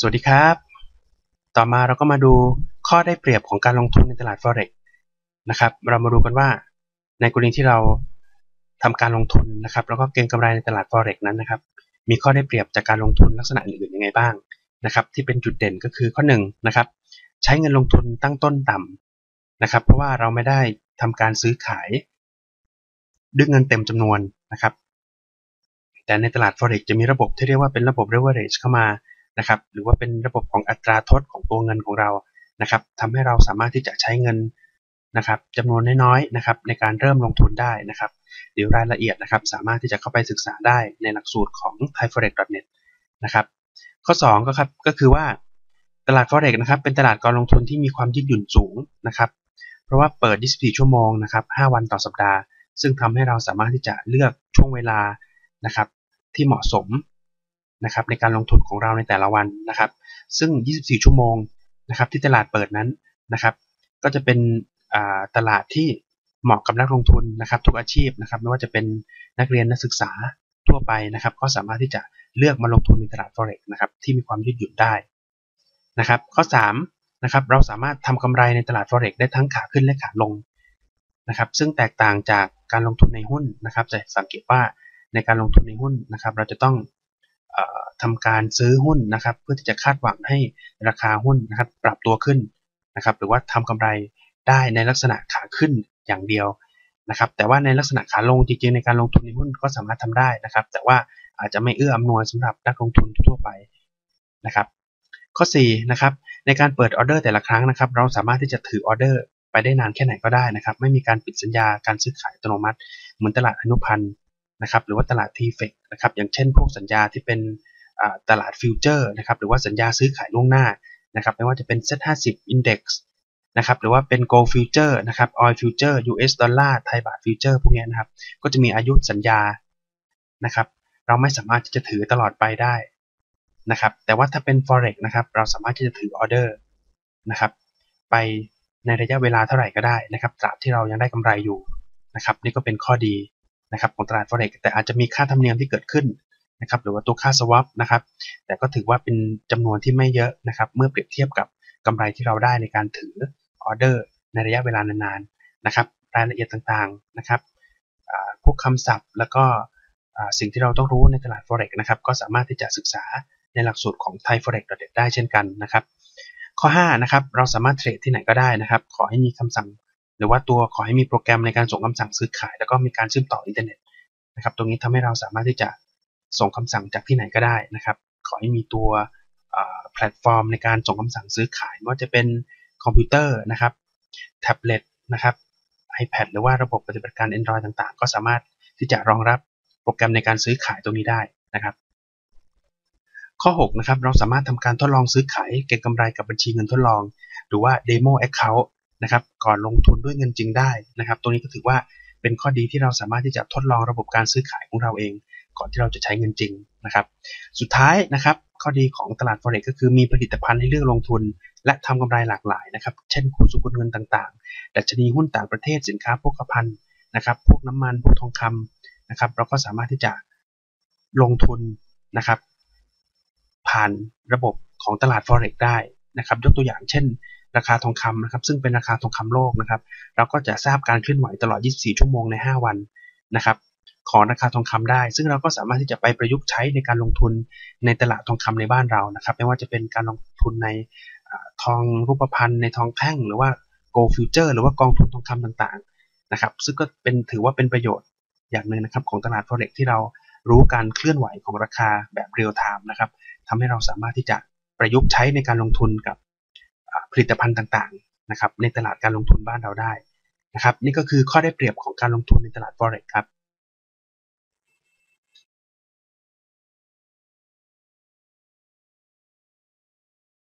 สวัสดีครับ ต่อมาเราก็มาดูข้อได้เปรียบของการลงทุนในตลาด Forex นะครับ เรามาดูกันว่า ในกรณีที่เราทำการลงทุนนะครับ แล้วก็เก็งกำไรในตลาด Forex นั้นนะครับ มีข้อได้เปรียบจากการลงทุนลักษณะอื่นๆยังไงบ้างนะครับ ที่เป็นจุดเด่นก็คือข้อ1นนะครับ ใช้เงินลงทุนตั้งต้นต่ำนะครับ เพราะว่าเราไม่ได้ทำการซื้อขาย ด้วยเงินเต็มจำนวนนะครับ แต่ในตลาด Forex จะมีระบบที่เรียกว่าเป็นระบบ leverage เข้ามา นะครับหรือว่าเป็นระบบของอัตราทดของตัวเงินของเรานะครับทำให้เราสามารถที่จะใช้เงินนะครับจำนวนน้อยๆนะครับในการเริ่มลงทุนได้นะครับ เดี๋ยวรายละเอียดนะครับ สามารถที่จะเข้าไปศึกษาได้ในหลักสูตรของ thaiforex.net นะครับข้อ2ก็ครับก็คือว่าตลาด forex นะครับเป็นตลาดการลงทุนที่มีความยืดหยุ่นสูงนะครับ เพราะว่าเปิด 24 ชั่วโมงนะครับ5วันต่อสัปดาห์ ซึ่งทำให้เราสามารถที่จะเลือกช่วงเวลานะครับที่เหมาะสม นะครับในการลงทุนของเราในแต่ละวันนะครับ ซึ่ง 24 ชั่วโมงนะครับที่ตลาดเปิดนั้นนะครับ ก็จะเป็นตลาดที่เหมาะกับนักลงทุนนะครับ ทุกอาชีพนะครับ ไม่ว่าจะเป็นนักเรียนนักศึกษาทั่วไปนะครับ ก็สามารถที่จะเลือกมาลงทุนในตลาด forex นะครับที่มีความยืดหยุ่นได้นะครับ ข้อ3นะครับเราสามารถทำกำไรในตลาด forex ได้ทั้งขาขึ้นและขาลงนะครับ ซึ่งแตกต่างจากการลงทุนในหุ้นนะครับ จะสังเกตว่าในการลงทุนในหุ้นนะครับ เราจะต้อง ทำการซื้อหุ้นนะครับ เพื่อที่จะคาดหวังให้ราคาหุ้นนะครับ ปรับตัวขึ้นนะครับ หรือว่าทำกำไรได้ในลักษณะขาขึ้นอย่างเดียวนะครับ แต่ว่าในลักษณะขาลงจริงๆในการลงทุนในหุ้นก็สามารถทำได้นะครับ แต่ว่าอาจจะไม่เอื้ออำนวยสำหรับนักลงทุนทั่วไปนะครับ ข้อ4นะครับในการเปิดออเดอร์แต่ละครั้งนะครับ เราสามารถที่จะถือออเดอร์ไปได้นานแค่ไหนก็ได้นะครับ ไม่มีการปิดสัญญาการซื้อขายอัตโนมัติเหมือนตลาดอนุพันธ์ นะครับหรือว่าตลาดทีเฟกนะครับอย่างเช่นพวกสัญญาที่เป็นตลาดฟิวเจอร์นะครับหรือว่าสัญญาซื้อขายล่วงหน้านะครับไม่ว่าจะเป็น Z50 Index นะครับหรือว่าเป็น Gold Future นะครับ Oil Future US ดอลลาร์ไทยบาทฟิวเจอร์พวกนี้นะครับก็จะมีอายุสัญญานะครับเราไม่สามารถที่จะถือตลอดไปได้นะครับแต่ว่าถ้าเป็น Forex นะครับเราสามารถที่จะถือออเดอร์นะครับไปในระยะเวลาเท่าไหร่ก็ได้นะครับตราบที่เรายังได้กำไรอยู่นะครับนี่ก็เป็นข้อดี นะครับของตลาด Forex แต่อาจจะมีค่าธรรมเนียมที่เกิดขึ้นนะครับหรือว่าตัวค่า swap นะครับแต่ก็ถือว่าเป็นจำนวนที่ไม่เยอะนะครับเมื่อเปรียบเทียบกับกำไรที่เราได้ในการถือออเดอร์ในระยะเวลานานๆนะครับรายละเอียดต่างๆนะครับพวกคำศัพท์แล้วก็สิ่งที่เราต้องรู้ในตลาด forex นะครับก็สามารถที่จะศึกษาในหลักสูตรของ Thai forex ได้เช่นกันนะครับ ข้อ5นะครับเราสามารถเทรดที่ไหนก็ได้นะครับ ขอให้มีคำสั่ง หรือว่าตัวขอให้มีโปรแกรมในการส่งคำสั่งซื้อขาย แล้วก็มีการเชื่อมต่ออินเทอร์เน็ตนะครับ ตรงนี้ทำให้เราสามารถที่จะส่งคำสั่งจากที่ไหนก็ได้นะครับ ขอให้มีตัวแพลตฟอร์มในการส่งคำสั่งซื้อขายไม่ว่าจะเป็นคอมพิวเตอร์นะครับแท็บเล็ตนะครับ iPad หรือว่าระบบปฏิบัติการ Android ต่างๆ ก็สามารถที่จะรองรับโปรแกรมในการซื้อขายตรงนี้ได้นะครับ ข้อ6นะครับเราสามารถทำการทดลองซื้อขายเก็งกำไรกับบัญชีเงินทดลอง หรือว่า Demo Account นะครับก่อนลงทุนด้วยเงินจริงได้นะครับตรงนี้ก็ถือว่าเป็นข้อดีที่เราสามารถที่จะทดลองระบบการซื้อขายของเราเอง ก่อนที่เราจะใช้เงินจริงนะครับสุดท้ายนะครับข้อดีของตลาด forex ก็คือมีผลิตภัณฑ์ให้เลือกลงทุน และทำกำไรหลากหลายนะครับเช่นคู่สกุลเงินต่างๆดัชนีหุ้นต่างประเทศสินค้าโภคภัณฑ์นะครับพวกน้ำมันพวกทองคำนะครับเราก็สามารถที่จะลงทุนนะครับ ผ่านระบบของตลาด forex ได้นะครับ ยกตัวอย่างเช่น ราคาทองคำนะครับ ซึ่งเป็นราคาทองคำโลกนะครับ เราก็จะทราบการเคลื่อนไหวตลอด 24 ชั่วโมงใน 5 วันนะครับของราคาทองคำได้ ซึ่งเราก็สามารถที่จะไปประยุกต์ใช้ในการลงทุนในตลาดทองคำในบ้านเรานะครับ ไม่ว่าจะเป็นการลงทุนในทองรูปพรรณในทองแท่ง หรือว่า gold future หรือว่ากองทุนทองคำต่างๆนะครับ ซึ่งก็เป็นถือว่าเป็นประโยชน์อย่างหนึ่งนะครับของตลาด forex ที่เรารู้การเคลื่อนไหวของราคาแบบเรียลไทม์นะครับทำให้เราสามารถที่จะประยุกต์ใช้ในการลงทุนกับ ผลิตภัณฑ์ต่างๆนะครับในตลาดการลงทุนบ้านเราได้นะครับนี่ก็คือข้อได้เปรียบของการลงทุนในตลาด forex ครับ